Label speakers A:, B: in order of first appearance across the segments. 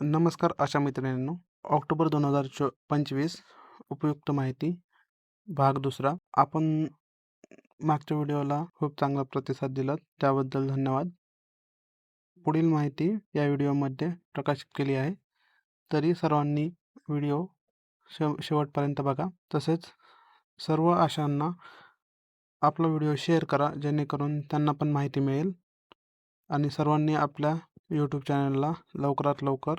A: नमस्कार अशा मित्रांनो ऑक्टोबर दोन हजार चो पंचवीस उपयुक्त माहिती भाग दुसरा. आपण मागच्या व्हिडिओला खूप चांगला प्रतिसाद दिला त्याबद्दल धन्यवाद. पुढील माहिती या व्हिडिओमध्ये प्रकाशित केली आहे. तरी सर्वांनी व्हिडिओ शेव शेवटपर्यंत बघा. तसेच सर्व आशांना आपला व्हिडिओ शेअर करा जेणेकरून त्यांना पण माहिती मिळेल. आणि सर्वांनी आपल्या यूट्यूब चॅनलला लवकरात लवकर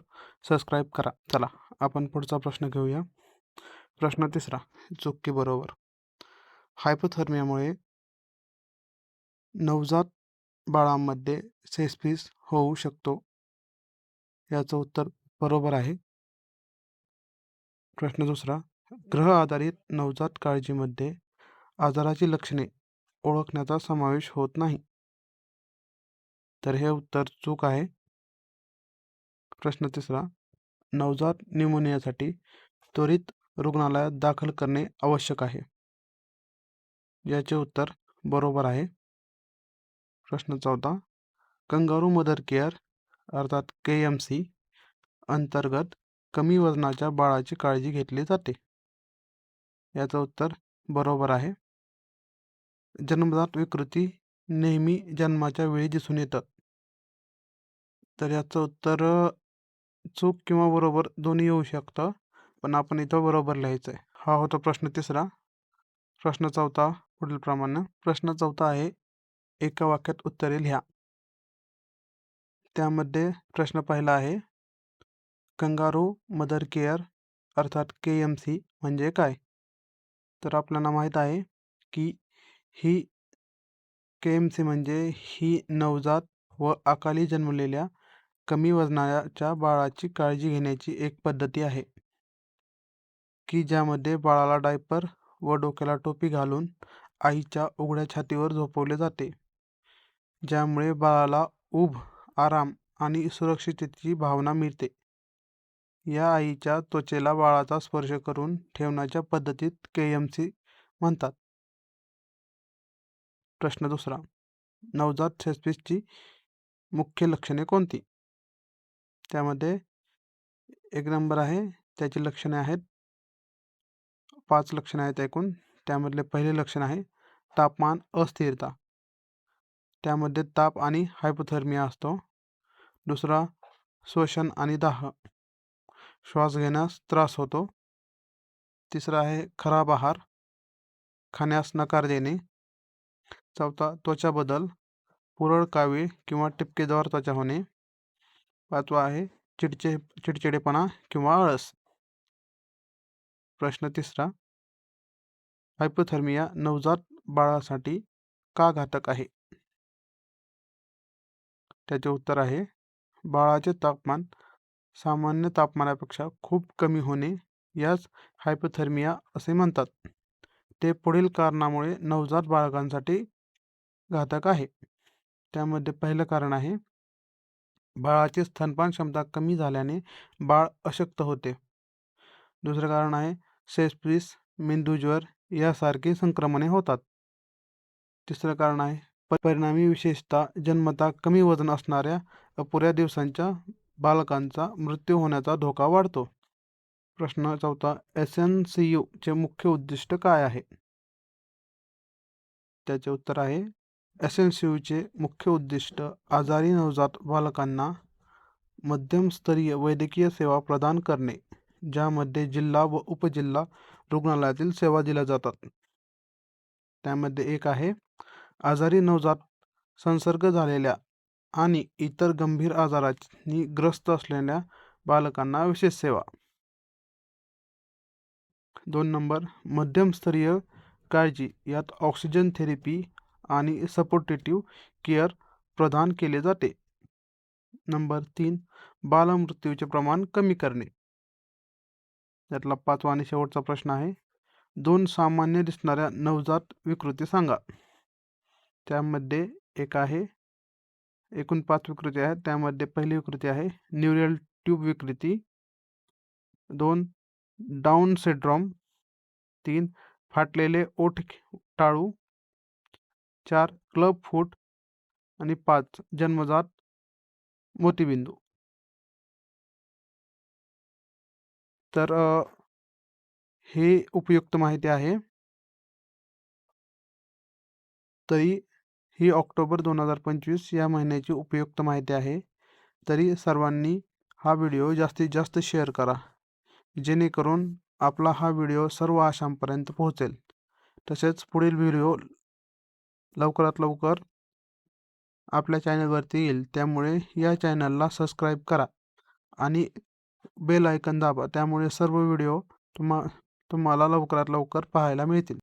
A: सबस्क्राईब करा. चला आपण पुढचा प्रश्न घेऊया. प्रश्न तिसरा चुकी बरोबर. हायपोथर्मियामुळे नवजात बाळांमध्ये सेस्पीस होऊ शकतो. याचं उत्तर बरोबर आहे. प्रश्न दुसरा ग्रह आधारित नवजात काळजीमध्ये आजाराची लक्षणे ओळखण्याचा समावेश होत नाही. तर हे उत्तर चूक आहे. प्रश्न तिसरा नवजात न्यूमोनियासाठी त्वरित रुग्णालयात दाखल करणे आवश्यक आहे. याचे उत्तर बरोबर आहे. प्रश्न चौथा कंगारू मदर केअर अर्थात के एम सी अंतर्गत कमी वजनाच्या बाळाची काळजी घेतली जाते. याचं उत्तर बरोबर आहे. जन्मजात विकृती नेहमी जन्माच्या वेळी दिसून येतं. तर याचं उत्तर चूक किंवा बरोबर दोन्ही येऊ शकतं पण आपण इथं बरोबर लिहायचं आहे हा होता प्रश्न तिसरा. प्रश्न चौथा पुढील प्रमाणे. प्रश्न चौथा आहे एका वाक्यात उत्तरे लिहा. त्यामध्ये प्रश्न पहिला आहे कंगारू मदर केअर अर्थात के एम सी म्हणजे काय? तर आपल्याला माहीत आहे की ही के एम सी म्हणजे ही नवजात व अकाली जन्मलेल्या कमी वजनाच्या बाळाची काळजी घेण्याची एक पद्धती आहे. की ज्यामध्ये बाळाला डायपर व डोक्याला टोपी घालून आईच्या उघड्या छातीवर झोपवले जाते. ज्यामुळे बाळाला उभ आराम आणि सुरक्षिततेची भावना मिळते. या आईच्या त्वचेला बाळाचा स्पर्श करून ठेवण्याच्या पद्धतीत के एम सी म्हणतात. प्रश्न दुसरा नवजात सेस्पिसची मुख्य लक्षणे कोणती? त्यामध्ये एक नंबर आहे त्याची लक्षणे आहेत. पाच लक्षणं आहेत एकूण. त्यामधले पहिले लक्षण आहे तापमान अस्थिरता. त्यामध्ये ताप आणि हायपोथर्मिया असतो. दुसरा श्वसन आणि दाह. श्वास घेण्यास त्रास होतो. तिसरा आहे खराब आहार. खाण्यास नकार देणे. चौथा त्वचा बदल. पुरळ कावीळ किंवा टिपकेदार त्वचा होणे. पाचवा आहे चिडचे चिडचिडेपणा किंवा आळस. प्रश्न तिसरा हायपोथर्मिया नवजात बाळासाठी का घातक आहे? त्याचे उत्तर आहे बाळाचे तापमान सामान्य तापमानापेक्षा खूप कमी होणे यास हायपोथर्मिया असे म्हणतात. ते पुढील कारणामुळे नवजात बाळकांसाठी घातक आहे. त्यामध्ये पहिलं कारण आहे बाळाची स्तनपान क्षमता कमी झाल्याने बाळ अशक्त होते. दुसरं कारण आहे सेस्पिस मेंदूज्वर यासारखी संक्रमणे होतात. तिसरं कारण आहे परिणामी विशेषतः जन्मता कमी वजन असणाऱ्या अपुऱ्या दिवसांच्या बालकांचा मृत्यू होण्याचा धोका वाढतो. प्रश्न चौथा एस एन सी यूचे मुख्य उद्दिष्ट काय आहे? त्याचे उत्तर आहे एस एन सी यूचे मुख्य उद्दिष्ट आजारी नवजात बालकांना मध्यमस्तरीय वैद्यकीय सेवा प्रदान करणे ज्यामध्ये जिल्हा व उपजिल्हा रुग्णालयातील सेवा दिल्या जातात. त्यामध्ये एक आहे आजारी नवजात संसर्ग झालेल्या आणि इतर गंभीर आजारांनी ग्रस्त असलेल्या बालकांना विशेष सेवा. दोन नंबर मध्यमस्तरीय काळजी यात ऑक्सिजन थेरपी आणि सपोर्टेटिव्ह केअर प्रदान केले जाते. नंबर तीन बालमृत्यूचे प्रमाण कमी करणे. यातला पाचवा आणि शेवटचा प्रश्न आहे. दोन सामान्य दिसणाऱ्या नवजात विकृती सांगा. त्यामध्ये एक आहे एकूण पाच विकृती आहेत. त्यामध्ये पहिली विकृती आहे न्यूरियल ट्यूब विकृती. दोन डाऊन सिड्रॉम. तीन फाटलेले ओठ टाळू. चार क्लब फूट आणि पाच जन्मजात मोतीबिंदू. तर हे उपयुक्त माहिती आहे. तरी ही ऑक्टोबर दोन हजार पंचवीस या महिन्याची उपयुक्त माहिती आहे. तरी सर्वांनी हा व्हिडिओ जास्तीत जास्त शेअर करा. जेणेकरून आपला हा व्हिडिओ सर्व आशांपर्यंत पोहोचेल. तसेच पुढील व्हिडिओ लवकरात लवकर आपल्या चॅनलवरती येईल. त्यामुळे या चॅनलला सबस्क्राईब करा आणि बेल आयकन दाबा. त्यामुळे सर्व व्हिडिओ तुम्हा तुम्हाला लवकरात लवकर पाहायला मिळतील.